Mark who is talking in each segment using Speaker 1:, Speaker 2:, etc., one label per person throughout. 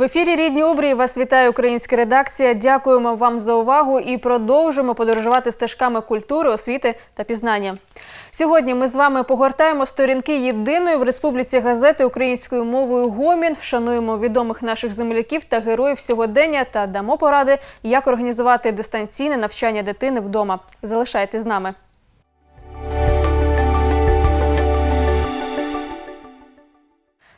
Speaker 1: В ефірі Рідні обрії вас вітає українська редакція. Дякуємо вам за увагу і продовжимо подорожувати стежками культури, освіти та пізнання. Сьогодні ми з вами погортаємо сторінки єдиної в республіці газети українською мовою Гомін. Вшануємо відомих наших земляків та героїв сьогодення та дамо поради, як організувати дистанційне навчання дитини вдома. Залишайтесь з нами.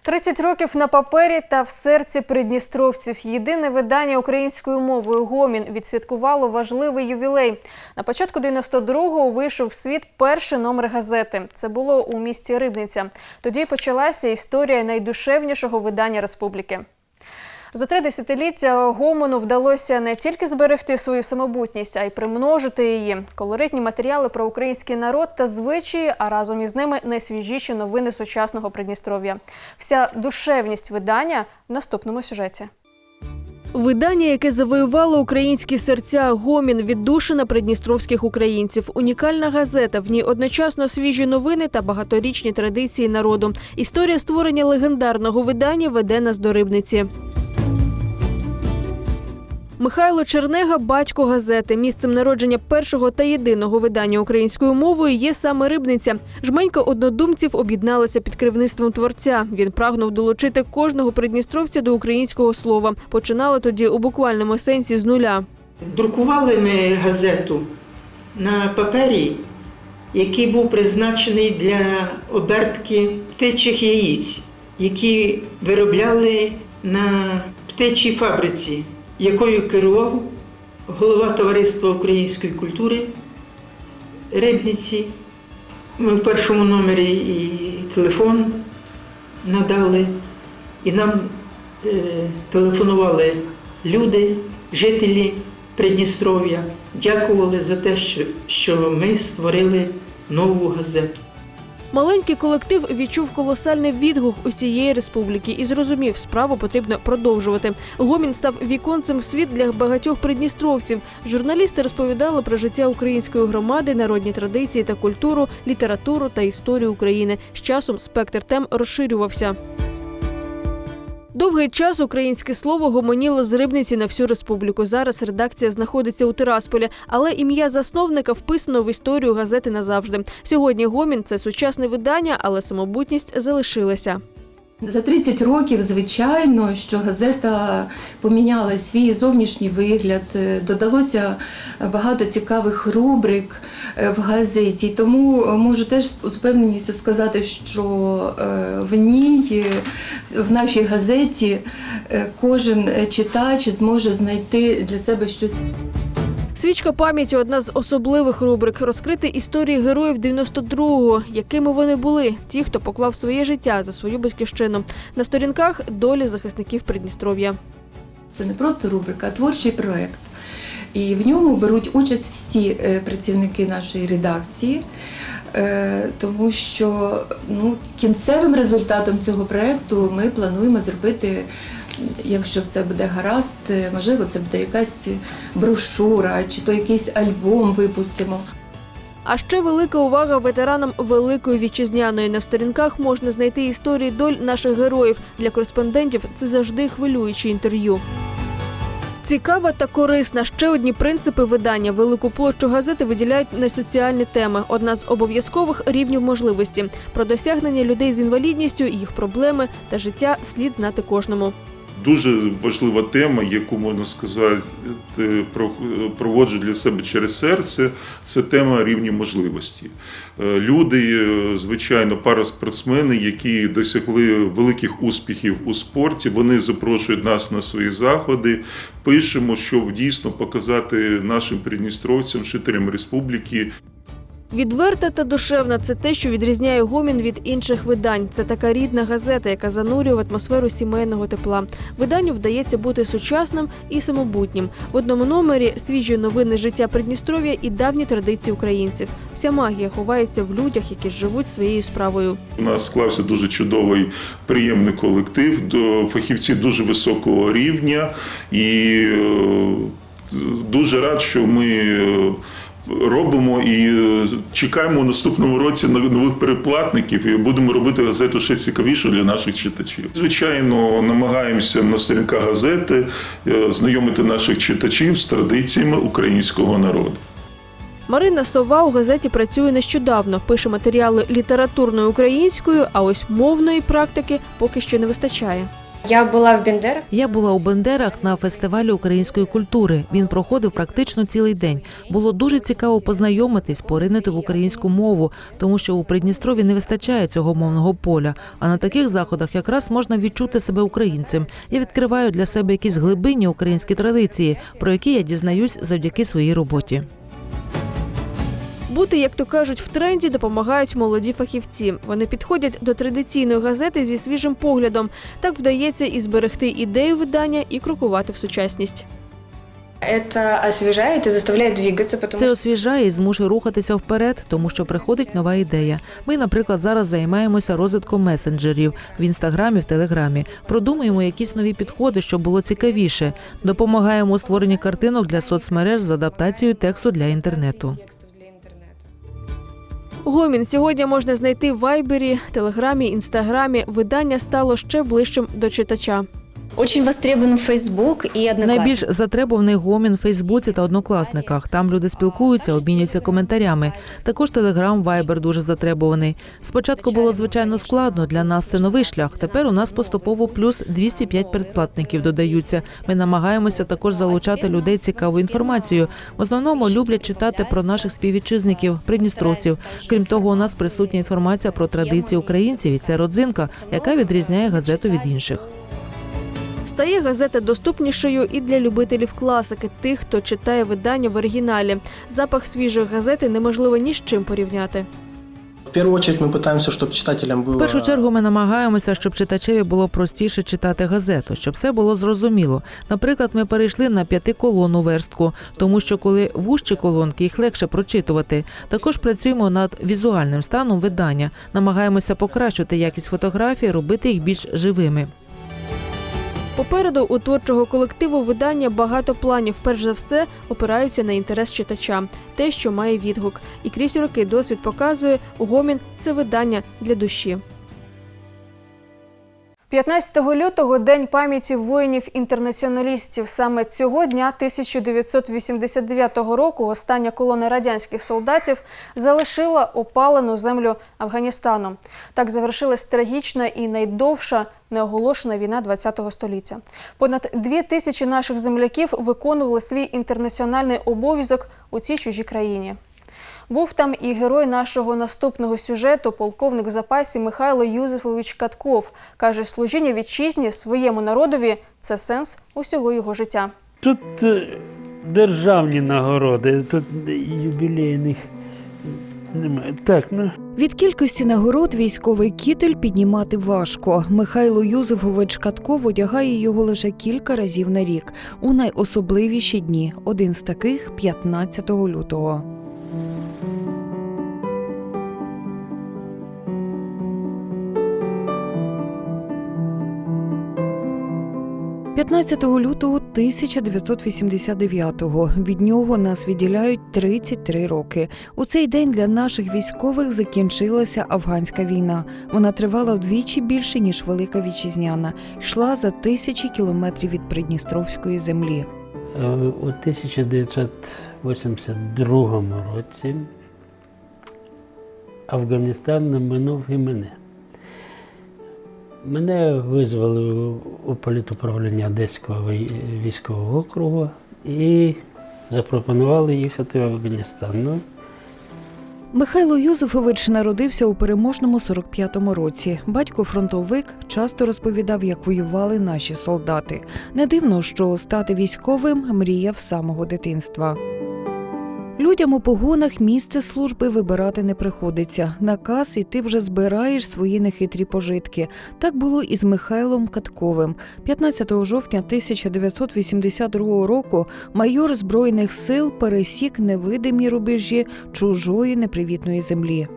Speaker 1: «30 років на папері та в серці придністровців. Єдине видання українською мовою Гомін відсвяткувало важливий ювілей. На початку 92-го вийшов в світ перший номер газети. Це було у місті Рибниця. Тоді почалася історія найдушевнішого видання республіки. За три десятиліття Гомону вдалося не тільки зберегти свою самобутність, а й примножити її. Колоритні матеріали про український народ та звичаї, а разом із ними найсвіжіші новини сучасного Придністров'я. Вся душевність видання в наступному сюжеті. Видання, яке завоювало українські серця, гомін віддушина придністровських українців. Унікальна газета. В ній одночасно свіжі новини та багаторічні традиції народу. Історія створення легендарного видання веде нас до рибниці. Михайло Чернега батько газети. Місцем народження першого та єдиного видання українською мовою є саме рибниця. Жменька однодумців об'єдналася під керівництвом творця. Він прагнув долучити кожного придністровця до українського слова. Починали тоді у буквальному сенсі з нуля.
Speaker 2: Друкували ми газету на папері, який був призначений для обертки птичих яїць, які виробляли на птичій фабриці, якою керував голова Товариства української культури Рибниці. Ми в першому номері і телефон надали, і нам е, телефонували люди, жителі Придністров'я, дякували за те, що, що ми створили нову газету.
Speaker 1: Маленький колектив відчув колосальний відгук усієї республіки і зрозумів, справу потрібно продовжувати. Гомін став віконцем в світ для багатьох придністровців. Журналісти розповідали про життя української громади, народні традиції та культуру, літературу та історію України. З часом спектр тем розширювався. Довгий час українське слово гомоніло з рибниці на всю республіку. Зараз редакція знаходиться у Тирасполі, але ім'я засновника вписано в історію газети назавжди. Сьогодні гомін це сучасне видання, але самобутність залишилася.
Speaker 3: За 30 років, звичайно, що газета поміняла свій зовнішній вигляд, е, додалося багато цікавих рубрик е, в газеті. Тому можу теж з впевненістю сказати, що е, в ній, е, в нашій газеті, е, кожен читач зможе знайти для себе щось
Speaker 1: Свічка пам'яті одна з особливих рубрик розкрити історії героїв 92-го, якими вони були, ті, хто поклав своє життя за свою батьківщину. На сторінках долі захисників Придністров'я.
Speaker 3: Це не просто рубрика, а творчий проєкт. І в ньому беруть участь всі е, працівники нашої редакції, е, тому що ну, кінцевим результатом цього проєкту ми плануємо зробити, якщо все буде гаразд, е, можливо, це буде якась брошура чи то якийсь альбом випустимо.
Speaker 1: А ще велика увага ветеранам Великої вітчизняної. На сторінках можна знайти історії доль наших героїв. Для кореспондентів це завжди хвилюючі інтерв'ю. Цікава та корисна ще одні принципи видання. Велику площу газети виділяють на соціальні теми. Одна з обов'язкових рівнів можливості. Про досягнення людей з інвалідністю, їх проблеми та життя слід знати кожному.
Speaker 4: Дуже важлива тема, яку можна сказати, проводжу для себе через серце. Це тема рівні можливості. Е, Люди, е, звичайно, параспортсмени, які досягли великих успіхів у спорті, вони запрошують нас на свої заходи. Пишемо, щоб дійсно показати нашим придністровцям, жителям республіки,
Speaker 1: Відверта та душевна це те, що відрізняє гомін від інших видань. Це така рідна газета, яка занурює в атмосферу сімейного тепла. Виданню вдається бути сучасним і самобутнім. В одному номері свіжі новини життя Придністров'я і давні традиції українців. Вся магія ховається в людях, які живуть своєю справою.
Speaker 4: У нас склався дуже чудовий, приємний колектив, фахівці дуже високого рівня, і е, дуже рад, що ми е, робимо і е, чекаємо у наступному році нових переплатників і будемо робити газету ще цікавішу для наших читачів. Звичайно, намагаємося на сторінках газети е, знайомити наших читачів з традиціями українського народу.
Speaker 1: Марина Сова у газеті працює нещодавно, пише матеріали літературною українською, а ось мовної практики поки що не вистачає.
Speaker 5: Я була в Бендерах.
Speaker 6: Я була у Бендерах на фестивалі української культури. Він проходив практично цілий день. Було дуже цікаво познайомитись, поринути в українську мову, тому що у Придністрові не вистачає цього мовного поля. А на таких заходах якраз можна відчути себе українцем. Я відкриваю для себе якісь глибинні українські традиції, про які я дізнаюсь завдяки своїй роботі.
Speaker 1: Бути, як то кажуть, в тренді допомагають молоді фахівці. Вони підходять до традиційної газети зі свіжим поглядом. Так вдається і зберегти ідею видання, і крокувати в сучасність.
Speaker 5: Это освежает и заставляет двигаться,
Speaker 6: Це освіжає і змушує рухатися вперед, тому що приходить нова ідея. Ми, наприклад, зараз займаємося розвитком месенджерів в інстаграмі, в телеграмі. Продумуємо якісь нові підходи, щоб було цікавіше. Допомагаємо у створенні картинок для соцмереж з адаптацією тексту для інтернету.
Speaker 1: Гомін сьогодні можна знайти в Вайбері, Телеграмі, Інстаграмі. Видання стало ще ближчим до читача.
Speaker 5: Очень востребован Facebook и Одноклассники.
Speaker 6: Найбільш затребуваний гомін в Фейсбуці та однокласниках. Там люди спілкуються, обмінюються коментарями. Також Телеграм, Вайбер дуже затребуваний. Спочатку було звичайно складно. Для нас це новий шлях. Тепер у нас поступово плюс 205 передплатників додаються. Ми намагаємося також залучати людей цікавою інформацією. В основному люблять читати про наших співвітчизників, придністровців. Крім того, у нас присутня інформація про традиції українців, і це родзинка, яка відрізняє газету від інших.
Speaker 1: Стає газета доступнішою і для любителів класики, тих, хто читає видання в оригіналі. Запах свіжої газети неможливо ні з чим порівняти.
Speaker 7: В первую очередь мы пытаемся, чтобы читателям было...
Speaker 6: В першу чергу ми намагаємося, щоб читачеві було простіше читати газету, щоб все було зрозуміло. Наприклад, ми перейшли на п'ятиколонну верстку, тому що коли вужчі колонки їх легше прочитувати. Також працюємо над візуальним станом видання, намагаємося покращити якість фотографій, робити їх більш живими.
Speaker 1: Попереду у творчого колективу видання багато планів. Перш за все опираються на інтерес читача, те, що має відгук. І крізь роки досвід показує, гомін це видання для душі. 15 лютого день пам'яті воїнів-інтернаціоналістів. Саме цього дня 1989 року остання колона радянських солдатів залишила опалену землю Афганістану. Так завершилась трагічна і найдовша неоголошена війна ХХ століття. Понад дві тисячі наших земляків виконували свій інтернаціональний обов'язок у цій чужій країні. Був там і герой нашого наступного сюжету, полковник в запасі Михайло Юзефович Катков. Каже, служіння вітчизні своєму народові це сенс усього його життя.
Speaker 8: Тут е, державні нагороди, тут юбілейних немає. Так, ну.
Speaker 9: Від кількості нагород військовий кітель піднімати важко. Михайло Юзефович Катков одягає його лише кілька разів на рік у найособливіші дні. Один з таких 15 лютого. – 15 лютого 1989-го. Від нього нас відділяють 33 роки. У цей день для наших військових закінчилася афганська війна. Вона тривала вдвічі більше ніж Велика Вітчизняна. Йшла за тисячі кілометрів від Придністровської землі.
Speaker 8: Е, У 1982 році Афганістан не минув і мене. Мене визвали у- політуправління Одеського військового округу і запропонували їхати в Афганістан. Ну,
Speaker 9: Михайло Юзефович народився у переможному 45-му році. Батько фронтовик часто розповідав, як воювали наші солдати. Не дивно, що стати військовим мріяв самого дитинства. Людям у погонах місце служби вибирати не приходиться. Наказ, і ти вже збираєш свої нехитрі пожитки. Так було і з Михайлом Катковим. 15 жовтня 1982 року майор збройних сил пересік невидимі рубежі чужої непривітної землі.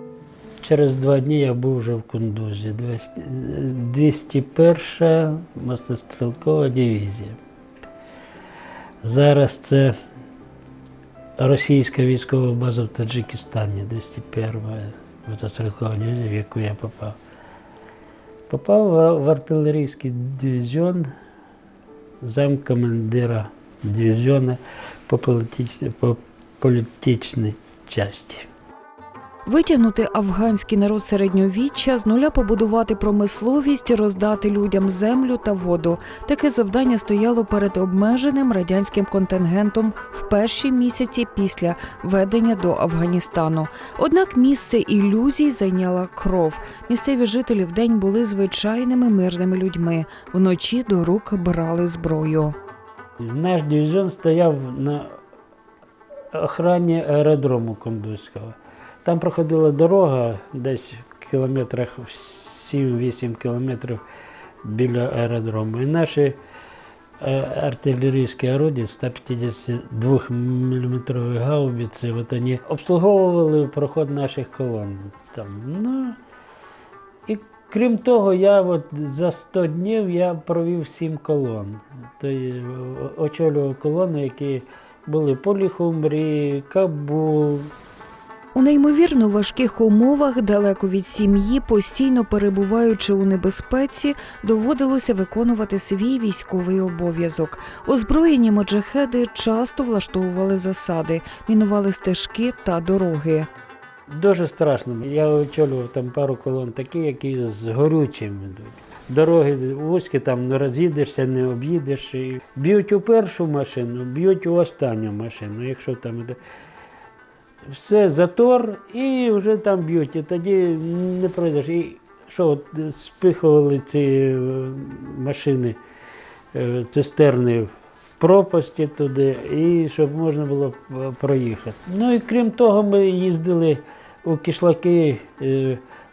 Speaker 8: через два дні я був вже в Кундузі. 200 201 мотострілкова дивізія. Зараз це російська військова база в Таджикистані, 201 мотострілкова дивізія, в яку я попав. Попав в- артилерійський дивізіон, замкомандира політичній, по політичній часті.
Speaker 9: Витягнути афганський народ середньовіччя, з нуля побудувати промисловість, роздати людям землю та воду. Таке завдання стояло перед обмеженим радянським контингентом в перші місяці після ведення до Афганістану. Однак місце ілюзій зайняла кров. Місцеві жителі вдень були звичайними мирними людьми. Вночі до рук брали зброю.
Speaker 8: Наш дивізіон стояв на охрані аеродрому Кондуського. Там проходила дорога десь в кілометрах 7-8 кілометрів біля аеродрому. І наші е, артилерійські орудия 152 мм гаубиці, от вони обслуговували проход наших колон. Там, ну, і крім того, я от за 100 днів я провів 7 колон. То є, о- очолював колони, які були Поліхумрі, Кабул,
Speaker 9: У неймовірно важких умовах, далеко від сім'ї, постійно перебуваючи у небезпеці, доводилося виконувати свій військовий обов'язок. Озброєні моджахеди часто влаштовували засади, мінували стежки та дороги.
Speaker 8: Дуже страшно. Я очолював там пару колон такі, які з горючим йдуть. Дороги вузькі, там не роз'їдешся, не об'їдеш. І б'ють у першу машину, б'ють у останню машину. Якщо там все затор, і вже там б'ють. І тоді не пройдеш. І що от спихували ці е, машини, е, цистерни в пропасті туди, і щоб можна було е, проїхати. Ну і крім того, ми їздили у кишлаки,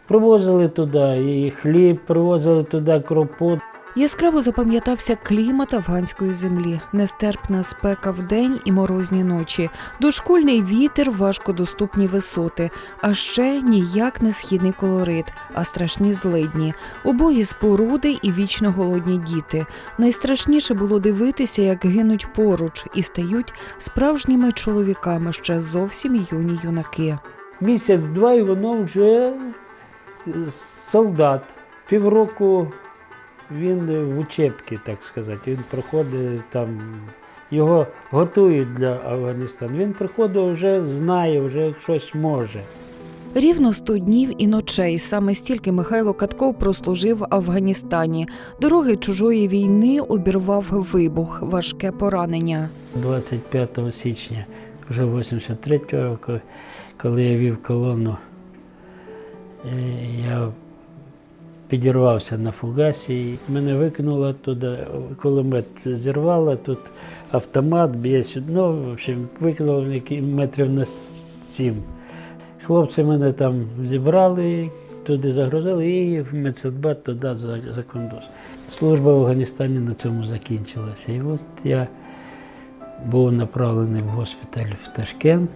Speaker 8: привозили туди і хліб, привозили туди кропу.
Speaker 9: Яскраво запам'ятався клімат афганської землі, нестерпна спека вдень і морозні ночі, дошкульний вітер, важкодоступні висоти, а ще ніяк не східний колорит, а страшні злидні, убогі споруди і вічно голодні діти. Найстрашніше було дивитися, як гинуть поруч і стають справжніми чоловіками ще зовсім юні юнаки.
Speaker 8: Місяць-два, і воно вже е, солдат. Півроку він в учебці, так сказати. Він проходить там, його готують для Афганістану. Він приходить вже знає, вже щось може.
Speaker 9: Рівно 100 днів і ночей саме стільки Михайло Катков прослужив в Афганістані. Дороги чужої війни обірвав вибух, важке поранення.
Speaker 8: 25 січня вже 83 року, коли я вів колону, е, я підірвався на фугасі, мене викинуло туди, кулемет зірвало, тут автомат б'є сюди, ну, в общем, викинуло метрів на сім. Хлопці мене там зібрали, туди загрузили і в медсадбат туди за, за кондус. Служба в Афганістані на цьому закінчилася. І от я був направлений в госпіталь в Ташкент.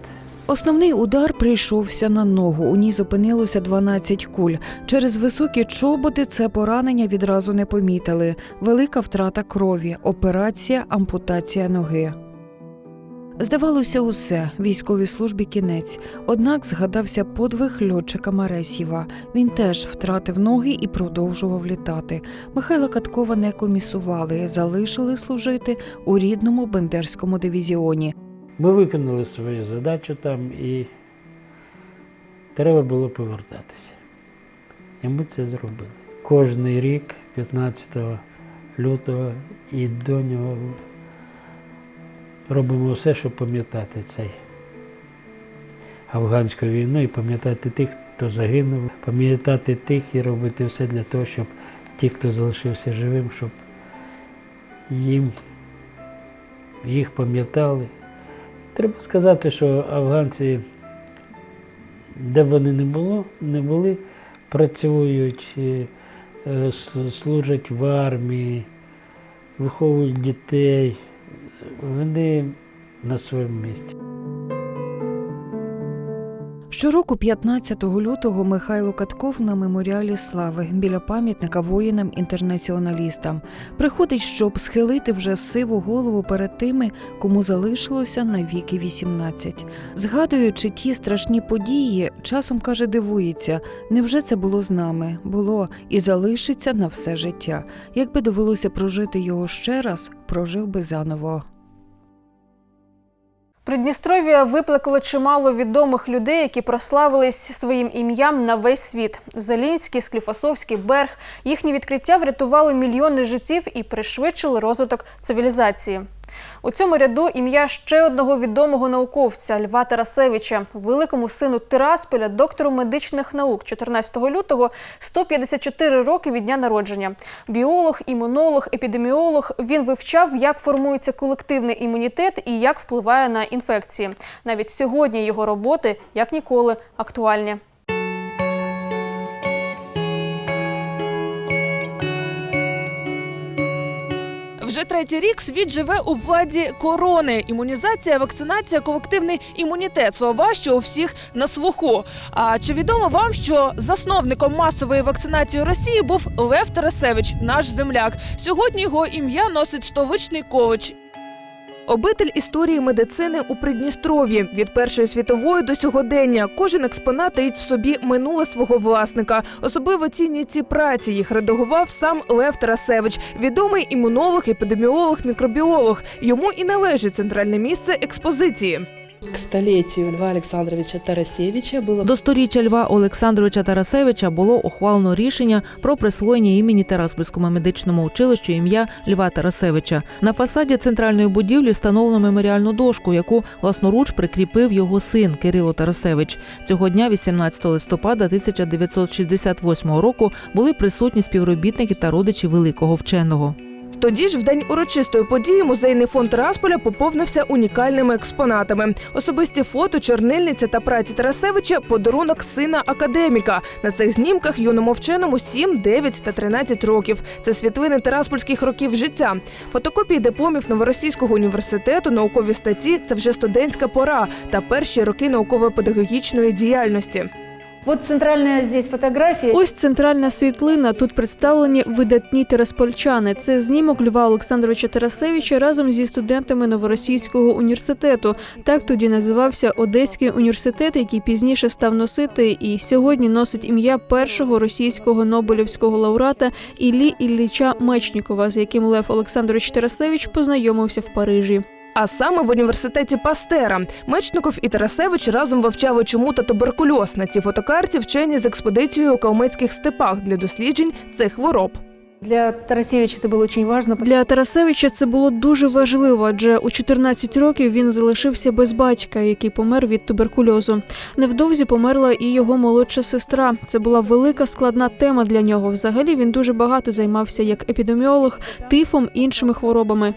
Speaker 9: Основний удар прийшовся на ногу. У ній зупинилося 12 куль. Через високі чоботи це поранення відразу не помітили. Велика втрата крові, операція, ампутація ноги. Здавалося, усе військовій службі кінець. Однак згадався подвиг льотчика Маресєва. Він теж втратив ноги і продовжував літати. Михайла Каткова не комісували, залишили служити у рідному бендерському дивізіоні.
Speaker 8: Ми виконали свою задачу там і треба було повертатися. І ми це зробили. Кожний рік, 15 лютого і до нього робимо все, щоб пам'ятати цей афганську війну і пам'ятати тих, хто загинув, пам'ятати тих і робити все для того, щоб ті, хто залишився живим, щоб їм їх пам'ятали. Треба сказати, що афганці, де б вони не було, не були, працюють, е, е, служать в армії, виховують дітей. Вони на своєму місці.
Speaker 9: Щороку, 15 лютого, Михайло Катков на меморіалі слави біля пам'ятника воїнам-інтернаціоналістам приходить, щоб схилити вже сиву голову перед тими, кому залишилося на віки 18. Згадуючи ті страшні події, часом каже, дивується, невже це було з нами? Було і залишиться на все життя. Якби довелося прожити його ще раз, прожив би заново.
Speaker 1: Придністров'я викликало чимало відомих людей, які прославились своїм ім'ям на весь світ. Зелінський, Скліфосовський, Берг. Їхні відкриття врятували мільйони життів і пришвидшили розвиток цивілізації. У цьому ряду ім'я ще одного відомого науковця Льва Тарасевича, великому сину Тирасполя, доктору медичних наук 14 лютого, 154 роки від дня народження. Біолог, імунолог, епідеміолог. Він вивчав, як формується колективний імунітет і як впливає на інфекції. Навіть сьогодні його роботи як ніколи актуальні.
Speaker 10: Вже третій рік світ живе у владі корони. Імунізація, вакцинація, колективний імунітет слова, що у всіх на слуху. А чи відомо вам, що засновником масової вакцинації Росії був Лев Тарасевич, наш земляк? Сьогодні його ім'я носить столичний коледж. Обитель історії медицини у Придністров'ї від Першої світової до сьогодення. Кожен експонат таїть в собі минуле свого власника. Особливо цінні ці праці їх редагував сам Лев Тарасевич, відомий імунолог, епідеміолог, мікробіолог. Йому і належить центральне місце експозиції.
Speaker 11: К столетию Льва Александровича Тарасевича было
Speaker 6: До сторіччя Льва Олександровича Тарасевича було ухвалено рішення про присвоєння імені Тераспольському медичному училищу ім'я Льва Тарасевича. На фасаді центральної будівлі встановлено меморіальну дошку, яку власноруч прикріпив його син Кирило Тарасевич. Цього дня, 18 листопада 1968 року, були присутні співробітники та родичі великого вченого.
Speaker 10: Тоді ж, в день урочистої події, музейний фонд Располя поповнився унікальними експонатами. Особисті фото, чорнильниця та праці Тарасевича подарунок сина академіка. На цих знімках юному вченому 7, 9 та 13 років. Це світлини тераспольських років життя. Фотокопії дипломів Новоросійського університету, наукові статті це вже студентська пора та перші роки науково-педагогічної діяльності.
Speaker 12: Вот центральная здесь фотография.
Speaker 1: Ось центральна світлина. Тут представлені видатні тераспольчани. Це знімок Льва Олександровича Тарасевича разом зі студентами Новоросійського університету. Так тоді називався Одеський університет, який пізніше став носити і сьогодні носить ім'я першого російського Нобелівського лауреата Іллі Ілліча Мечнікова, з яким Лев Олександрович Тарасевич познайомився в Парижі.
Speaker 10: А саме в університеті Пастера Мечников і Тарасевич разом вивчали чому та туберкульоз. На цій фотокарті вчені з експедицією у калмицьких степах для досліджень цих хвороб.
Speaker 12: Для Тарасевича это было очень важно.
Speaker 1: Для Тарасевича це було дуже важливо, адже у 14 років він залишився без батька, який помер від туберкульозу. Невдовзі померла і його молодша сестра. Це була велика складна тема для нього. Взагалі він дуже багато займався як епідеміолог, тифом іншими хворобами.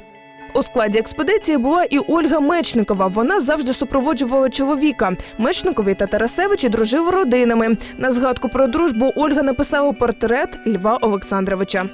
Speaker 10: У складі експедиції була і Ольга Мечникова. Вона завжди супроводжувала чоловіка. Мечникові та Тарасевичі дружили родинами. На згадку про дружбу Ольга написала портрет Льва Олександровича.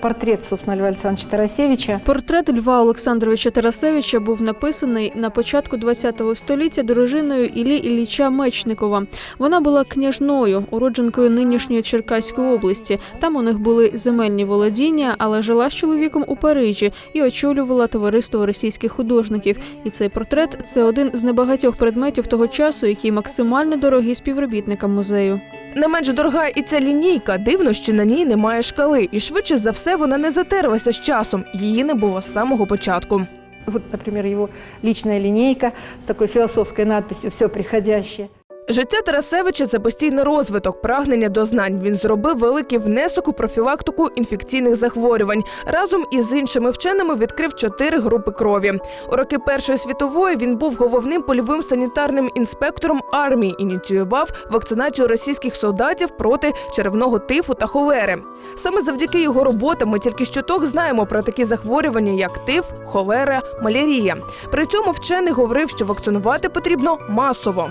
Speaker 12: Портрет, собственно, Льва Александровича Тарасевича.
Speaker 1: Портрет Льва Олександровича Тарасевича був написаний на початку ХХ століття дружиною Іллі Ілліча Мечникова. Вона була княжною, уродженкою нинішньої Черкаської області. Там у них були земельні володіння, але жила з чоловіком у Парижі і очолювала товариство російських художників. І цей портрет це один з небагатьох предметів того часу, який максимально дорогий співробітникам музею.
Speaker 10: Не менш дорога і ця лінійка. Дивно, що на ній немає шкали, і швидше за все вона не затерлася з часом. Її не було з самого початку.
Speaker 12: Вот, например, его личная линейка с такой философской надписью «Все приходящее».
Speaker 10: Життя Тарасевича це постійний розвиток, прагнення до знань. Він зробив великий внесок у профілактику інфекційних захворювань. Разом із іншими вченими відкрив чотири групи крові. У роки Першої світової він був головним польовим санітарним інспектором армії. Ініціював вакцинацію російських солдатів проти черевного тифу та холери. Саме завдяки його роботам ми тільки щоток знаємо про такі захворювання, як тиф, холера, малярія. При цьому вчений говорив, що вакцинувати потрібно масово.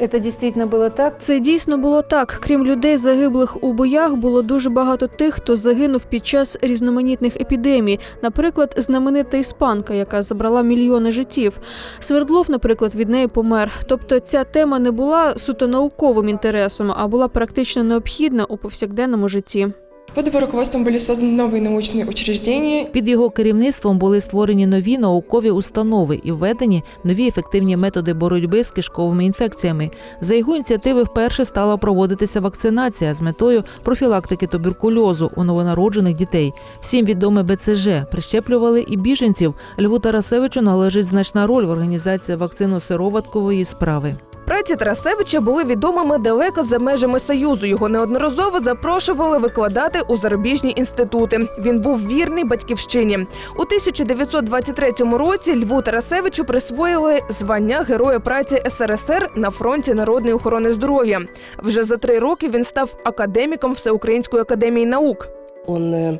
Speaker 12: Это дійсно було так.
Speaker 1: Це дійсно було так. Крім людей, загиблих у боях, було дуже багато тих, хто загинув під час різноманітних епідемій. Наприклад, знаменита іспанка, яка забрала мільйони життів. Свердлов, наприклад, від неї помер. Тобто ця тема не була суто науковим інтересом, а була практично необхідна у повсякденному житті.
Speaker 13: Под его руководством были созданы новые научные учреждения.
Speaker 6: Під його керівництвом були створені нові наукові установи і введені нові ефективні методи боротьби з кишковими інфекціями. За його ініціативи вперше стала проводитися вакцинація з метою профілактики туберкульозу у новонароджених дітей. Всім відоме БЦЖ прищеплювали і біженців. Льву Тарасевичу належить значна роль в організації вакцино-сироваткової справи.
Speaker 10: Праці Тарасевича були відомими далеко за межами Союзу. Його неодноразово запрошували викладати у зарубіжні інститути. Він був вірний батьківщині. У 1923 році Льву Тарасевичу присвоїли звання Героя праці СРСР на фронті народної охорони здоров'я. Вже за три роки він став академіком Всеукраїнської академії наук.
Speaker 11: Он э,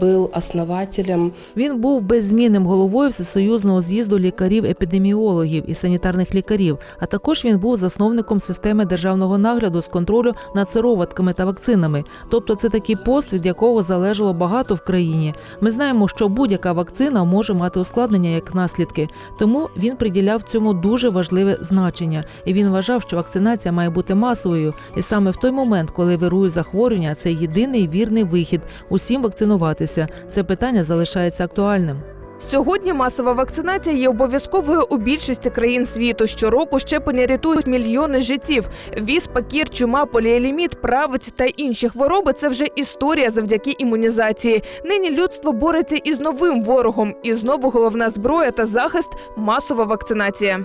Speaker 11: был основателем
Speaker 6: Він був беззмінним головою всесоюзного з'їзду лікарів-епідеміологів і санітарних лікарів. А також він був засновником системи державного нагляду з контролю над сироватками та вакцинами. Тобто, це такий пост, від якого залежало багато в країні. Ми знаємо, що будь-яка вакцина може мати ускладнення як наслідки. Тому він приділяв цьому дуже важливе значення. І він вважав, що вакцинація має бути масовою. І саме в той момент, коли вирує захворювання, це єдиний вірний вихід усім вакцинуватися. Це питання залишається актуальним.
Speaker 10: Сьогодні масова вакцинація є обов'язковою у більшості країн світу. Щороку щеплення рятують мільйони життів. Віс, пакір, чума, поліеліміт, правець та інші хвороби це вже історія завдяки імунізації. Нині людство бореться із новим ворогом, і знову головна зброя та захист масова вакцинація.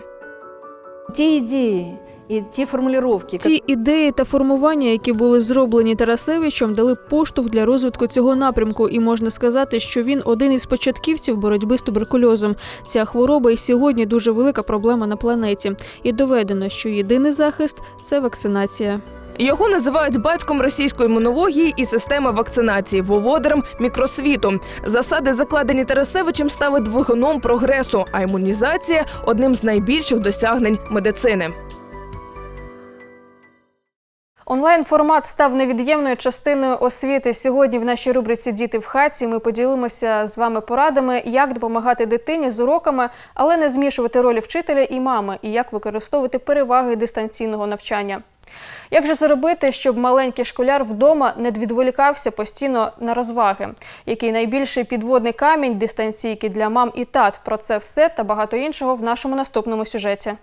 Speaker 12: Те идеи и те формулировки,
Speaker 1: Ті ідеї та формування, які були зроблені Тарасевичем, дали поштовх для розвитку цього напрямку, і можна сказати, що він один із початківців боротьби з туберкульозом. Ця хвороба і сьогодні дуже велика проблема на планеті. І доведено, що єдиний захист це вакцинація.
Speaker 10: Його називають батьком російської імунології і системи вакцинації, володарем мікросвіту. Засади, закладені Тарасевичем, стали двигуном прогресу, а імунізація одним з найбільших досягнень медицини.
Speaker 1: Онлайн-формат став невід'ємною частиною освіти. Сьогодні в нашій рубриці Діти в хаті ми поділимося з вами порадами, як допомагати дитині з уроками, але не змішувати ролі вчителя і мами, і як використовувати переваги дистанційного навчання. Як же зробити, щоб маленький школяр вдома не відволікався постійно на розваги? Який найбільший підводний камінь дистанційки для мам і тат? Про це все та багато іншого в нашому наступному сюжеті.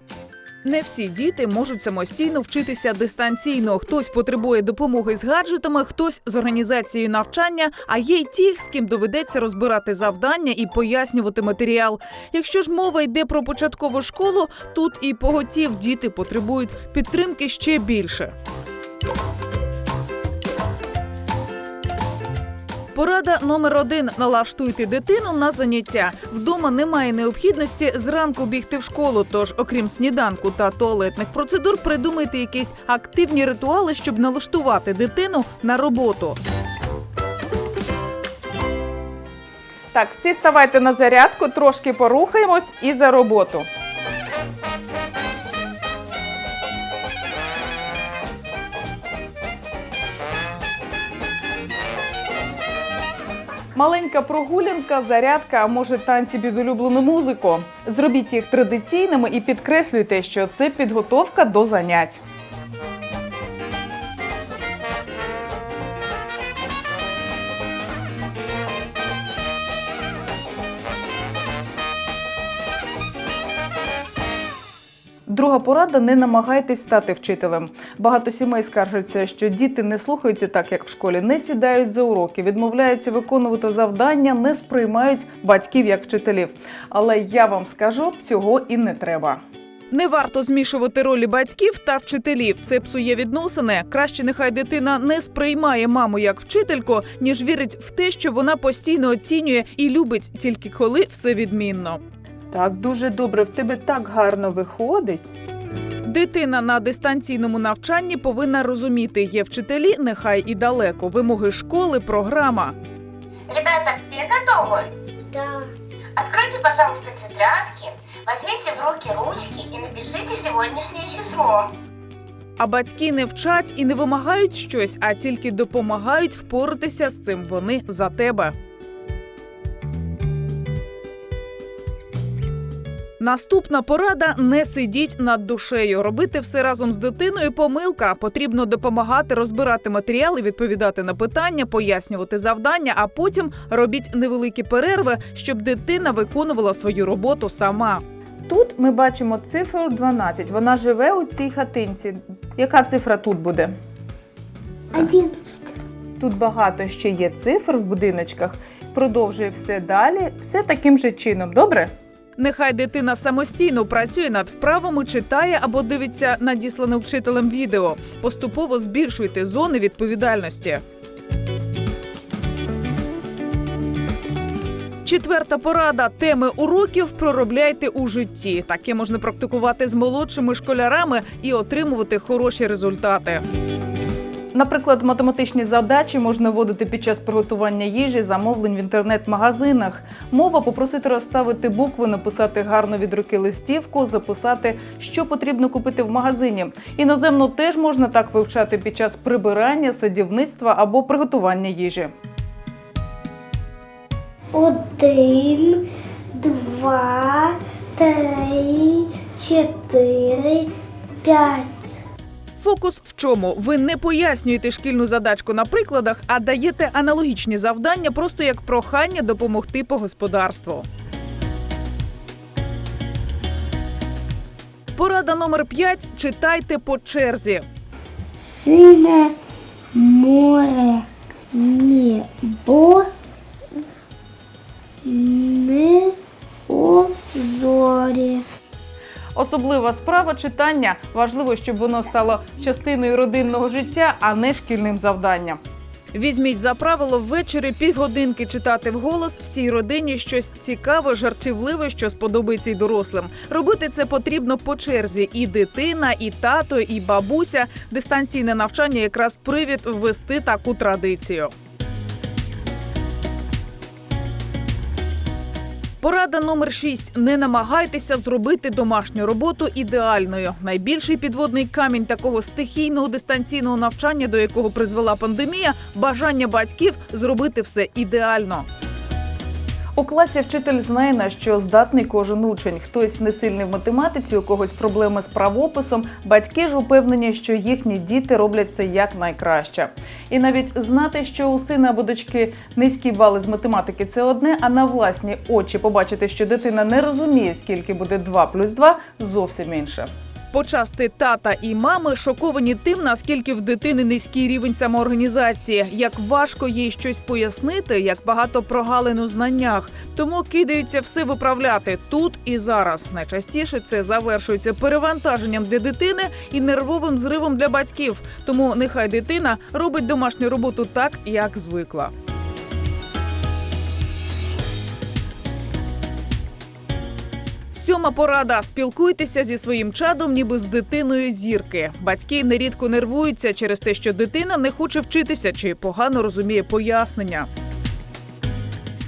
Speaker 14: Не всі діти можуть самостійно вчитися дистанційно. Хтось потребує допомоги з гаджетами, хтось з організацією навчання, а є й ті, з ким доведеться розбирати завдання і пояснювати матеріал. Якщо ж мова йде про початкову школу, тут і поготів діти потребують підтримки ще більше. Порада номер один: налаштуйте дитину на заняття. Вдома немає необхідності зранку бігти в школу. Тож, окрім сніданку та туалетних процедур, придумайте якісь активні ритуали, щоб налаштувати дитину на роботу.
Speaker 15: Так, всі ставайте на зарядку, трошки порухаємось і за роботу. Маленька прогулянка, зарядка, а може танці під улюблену музику. Зробіть їх традиційними і підкреслюйте, що це підготовка до занять. Друга порада не намагайтесь стати вчителем. Багато сімей скаржаться, що діти не слухаються так, як в школі, не сідають за уроки, відмовляються виконувати завдання, не сприймають батьків як вчителів. Але я вам скажу, цього і не треба.
Speaker 14: Не варто змішувати ролі батьків та вчителів. Це псує відносини. Краще нехай дитина не сприймає маму як вчительку, ніж вірить в те, що вона постійно оцінює і любить тільки коли все відмінно.
Speaker 15: Так дуже добре, в тебе так гарно виходить.
Speaker 14: Дитина на дистанційному навчанні повинна розуміти, є вчителі, нехай і далеко. Вимоги школи, програма.
Speaker 16: Ребята, все готовы? Да. Откройте, пожалуйста, тетрадки, возьмите в руки ручки и напишите сегодняшнее число.
Speaker 14: А батьки не вчать і не вимагають щось, а тільки допомагають впоратися з цим вони за тебе. Наступна порада не сидіть над душею. Робити все разом з дитиною помилка. Потрібно допомагати розбирати матеріали, відповідати на питання, пояснювати завдання, а потім робіть невеликі перерви, щоб дитина виконувала свою роботу сама.
Speaker 15: Тут ми бачимо цифру 12. Вона живе у цій хатинці. Яка цифра тут буде?
Speaker 16: 11.
Speaker 15: Тут багато ще є цифр в будиночках. Продовжує все далі, все таким же чином. Добре?
Speaker 14: Нехай дитина самостійно працює над вправами, читає або дивиться надіслане вчителем відео. Поступово збільшуйте зони відповідальності. Четверта порада теми уроків проробляйте у житті. Таке можна практикувати з молодшими школярами і отримувати хороші результати.
Speaker 15: Наприклад, математичні завдачі можна вводити під час приготування їжі, замовлень в інтернет-магазинах. Мова попросити розставити букви, написати гарно від руки листівку, записати, що потрібно купити в магазині. Іноземну теж можна так вивчати під час прибирання, садівництва або приготування їжі.
Speaker 16: Один, два, три, чотири, п'ять.
Speaker 14: Фокус в чому? Ви не пояснюєте шкільну задачку на прикладах, а даєте аналогічні завдання, просто як прохання допомогти по господарству. Порада номер 5. Читайте по черзі.
Speaker 16: Сине море, небо, не озорі.
Speaker 15: Особлива справа читання. Важливо, щоб воно стало частиною родинного життя, а не шкільним завданням.
Speaker 14: Візьміть за правило ввечері півгодинки читати вголос всій родині щось цікаве, жартівливе, що сподобається й дорослим. Робити це потрібно по черзі. І дитина, і тато, і бабуся. Дистанційне навчання якраз привід ввести таку традицію. Порада номер 6. Не намагайтеся зробити домашню роботу ідеальною. Найбільший підводний камінь такого стихійного дистанційного навчання, до якого призвела пандемія, бажання батьків зробити все ідеально.
Speaker 15: У класі вчитель знає, на що здатний кожен учень. Хтось не сильний в математиці, у когось проблеми з правописом. Батьки ж упевнені, що їхні діти роблять це як найкраще. І навіть знати, що у сина або дочки низькі бали з математики це одне, а на власні очі побачити, що дитина не розуміє, скільки буде 2 плюс 2, зовсім інше.
Speaker 14: Почасти тата і мами шоковані тим, наскільки в дитини низький рівень самоорганізації, як важко їй щось пояснити, як багато прогалин у знаннях. Тому кидаються все виправляти тут і зараз. Найчастіше це завершується перевантаженням для дитини і нервовим зривом для батьків. Тому нехай дитина робить домашню роботу так, як звикла. Сьома порада: спілкуйтеся зі своїм чадом, ніби з дитиною зірки. Батьки нерідко нервуються через те, що дитина не хоче вчитися чи погано розуміє пояснення.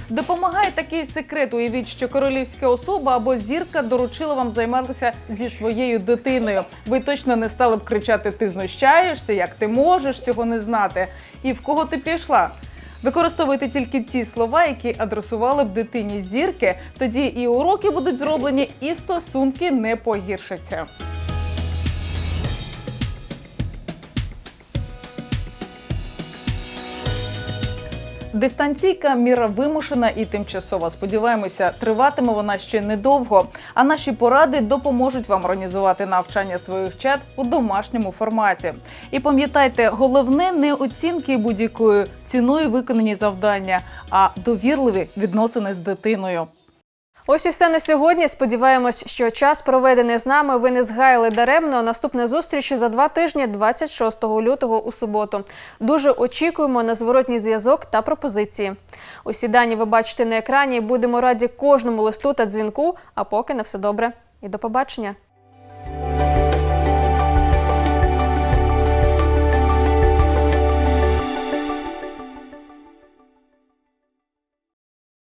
Speaker 15: Допомагає такий секрет. Уявіть, що королівська особа або зірка доручила вам займатися зі своєю дитиною. Ви точно не стали б кричати Ти знущаєшся, як ти можеш цього не знати, і в кого ти пішла. Використовуйте тільки ті слова, які адресували б дитині зірки. Тоді і уроки будуть зроблені, і стосунки не погіршаться. Дистанційка міра вимушена і тимчасова. Сподіваємося, триватиме вона ще недовго. А наші поради допоможуть вам організувати навчання своїх чат у домашньому форматі. І пам'ятайте, головне не оцінки будь-якою ціною виконані завдання, а довірливі відносини з дитиною.
Speaker 1: Ось і все на сьогодні. Сподіваємось, що час проведений з нами ви не згаяли даремно. Наступна зустріч за два тижні, 26 лютого у суботу. Дуже очікуємо на зворотній зв'язок та пропозиції. Усі дані ви бачите на екрані. Будемо раді кожному листу та дзвінку. А поки на все добре і до побачення.